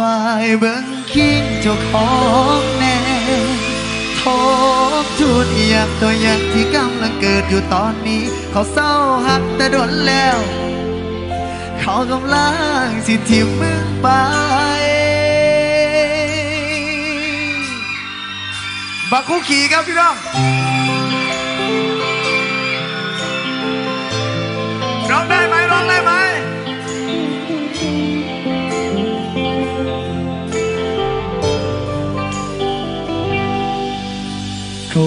วายเบิ่งคิงเจ้าของแน่ทบทวนอย่างตัวอย่างที่กำลังเกิดอยู่ตอนนี้ เขาเศร้าหักแต่โดนแล้ว เขากำลังสิทิมมึงไป บักคุกขี่ครับพี่น้อง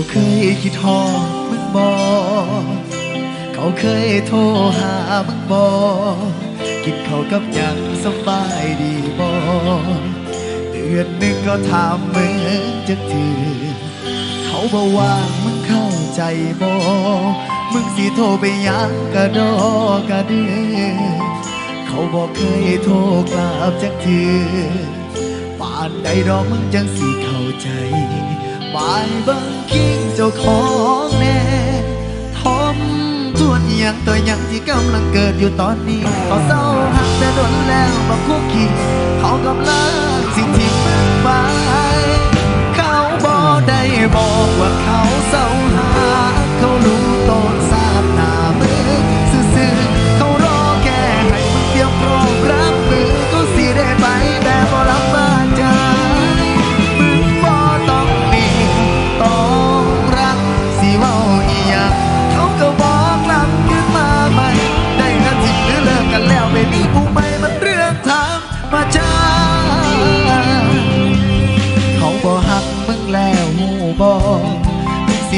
เคยคิดทอดมึงบอกเขาเคยโทรหามึงบอกกินเขาวกับยังสบายดีบอเดือนหนึ่งก็ถามมึงจะถือเขาบอกว่ามึงเข้าใจบ่มึงสิโทรไปยังกระดอกระเดือเขาบอกเคยโทรกลับจักเถือป่านใดดอกมึงจังสิเข้าใจบายบังคิงเจ้าของแน่ทอมทวนอย่างตัวอย่างที่กำลังเกิดอยู่ตอนนี้เขาเศร้าหักแต่โดนแล้วบักคุกขี้เขากำลังสิทิ้งมึงไปเขาบอกได้บอกว่าเขา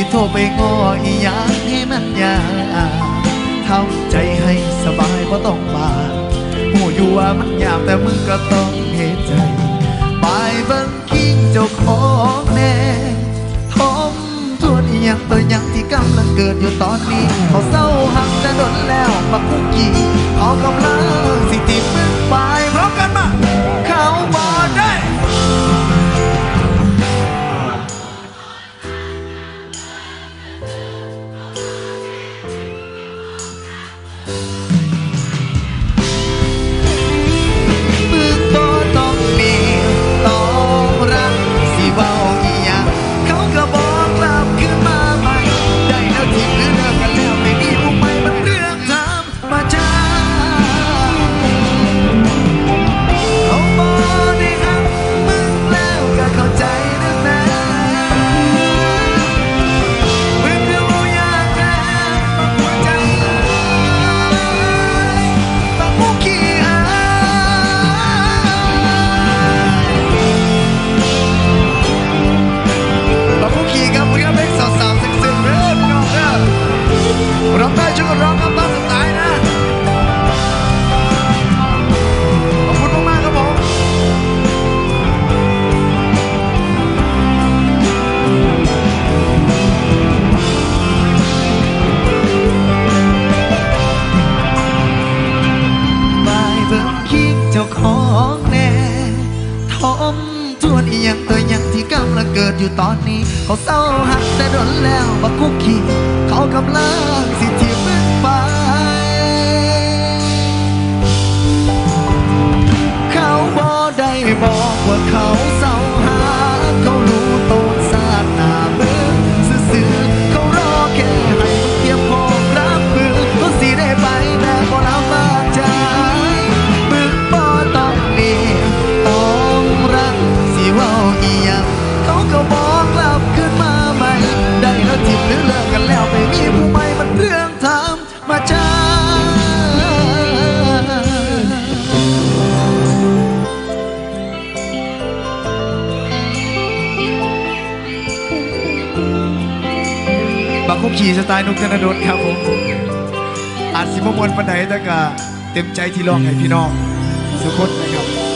โทรไปง้ออีหยังให้มันยากทำใจให้สบายบ่ต้องบาดหูอยู่ว่ามันยากแต่มึงก็ต้องเห็นใจบายบิ่งคิงเจ้าของแน่ทมทวนอีหยังตัวอย่างที่กำลังเกิดอยู่ตอนนี้ เขาเศร้าหักแต่โดนแล้วบักคุกกี้เขากำลังสิติ ทวนอีหยังตัวอย่างที่กำลังเกิดอยู่ตอนนี้ เขาเศร้าหักแต่โดนแล้วบักคุกกี้เขากำลังสิที คุกขี่สไตล์นุกธนดลครับผมอาจสิบมวลปันไหนแต่ก็เต็มใจที่ร้องให้พี่น้อง สุขคนนะครับ